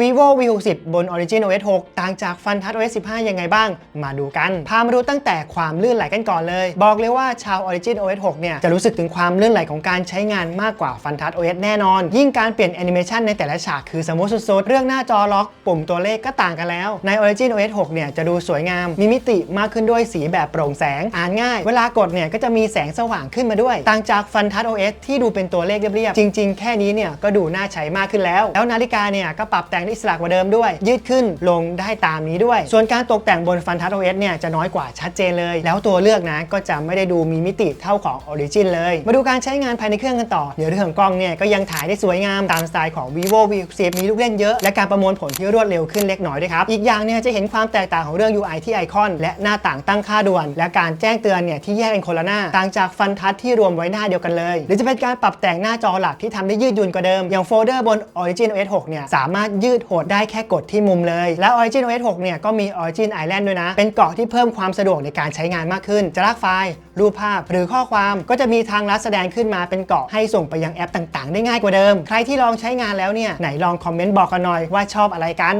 vivo v 6 0บน origin os 6 ต่างจาก funtouch os 15 ยังไงบ้าง มาดูกัน พามาดูตั้งแต่ความลื่นไหลกันก่อนเลย บอกเลยว่าชาว origin os 6 เนี่ย จะรู้สึกถึงความลื่นไหลของการใช้งานมากกว่า funtouch os แน่นอน ยิ่งการเปลี่ยนแอนิเมชันในแต่ละฉากคือสมูทสุดๆ เรื่องหน้าจอล็อก ปุ่มตัวเลขก็ต่างกันแล้ว ใน origin os 6 เนี่ย จะดูสวยงาม มีมิติมากขึ้นด้วยสีแบบโปร่งแสง อ่านง่าย เวลากดเนี่ย ก็จะมีแสงสว่างขึ้นมาด้วย ต่างจาก funtouch os ที่ดูเป็นตัวเลขเรียบๆ จริง ๆ แค่นี้เนี่ย ก็ดูน่าใช้มากขึ้นแล้ว แล้วนาฬิกาเนี่ย ก็ปรับแต่งอิสระกว่าเดิมด้วย ยืดขึ้นลงได้ตามนี้ด้วย ส่วนการตกแต่งบน funtouch os เนี่ยจะน้อยกว่าชัดเจนเลย แล้วตัวเลือกนะก็จะไม่ได้ดูมีมิติเท่าของ origin เลย มาดูการใช้งานภายในเครื่องกันต่อเดี๋ยวเรื่องกล้องเนี่ยก็ยังถ่ายได้สวยงามตามสไตล์ของ vivo v 6 0มีลูกเล่นเยอะ และการประมวลผลที่รวดเร็วขึ้นเล็กน้อยด้วยครับ อีกอย่างเนี่ยจะเห็นความแตกต่างของเรื่อง UI ที่ไอคอนและหน้าต่างตั้งค่าด่วน และการแจ้งเตือนเนี่ยที่แยกเป็นคนละหน้า ต่างจากฟันทัชที่รวมไว้หน้าเดียวกันเลย หรือจะเป็นการปรับแต่งหน้าจอหลักที่ทำได้ยืดหยุ่นกว่าเดิม อย่างโฟลเดอร์บน Origin OS 6เนี่ยสามารถยืดโหดได้แค่กดที่มุมเลย แล้ว Origin OS 6เนี่ยก็มี Origin Island ด้วยนะ เป็นเกาะที่เพิ่มความสะดวกในการใช้งานมากขึ้น จะลากไฟล์ รูปภาพ หรือข้อความก็จะมีทางลัดแสดงขึ้นมาเป็นเกาะให้ส่งไปยังแอปต่างๆ ได้ง่ายกว่าเดิม ใครที่ลองใช้งานแล้วเนี่ยไหนลองคอมเมนต์บอกกันหน่อยว่าชอบอะไรกัน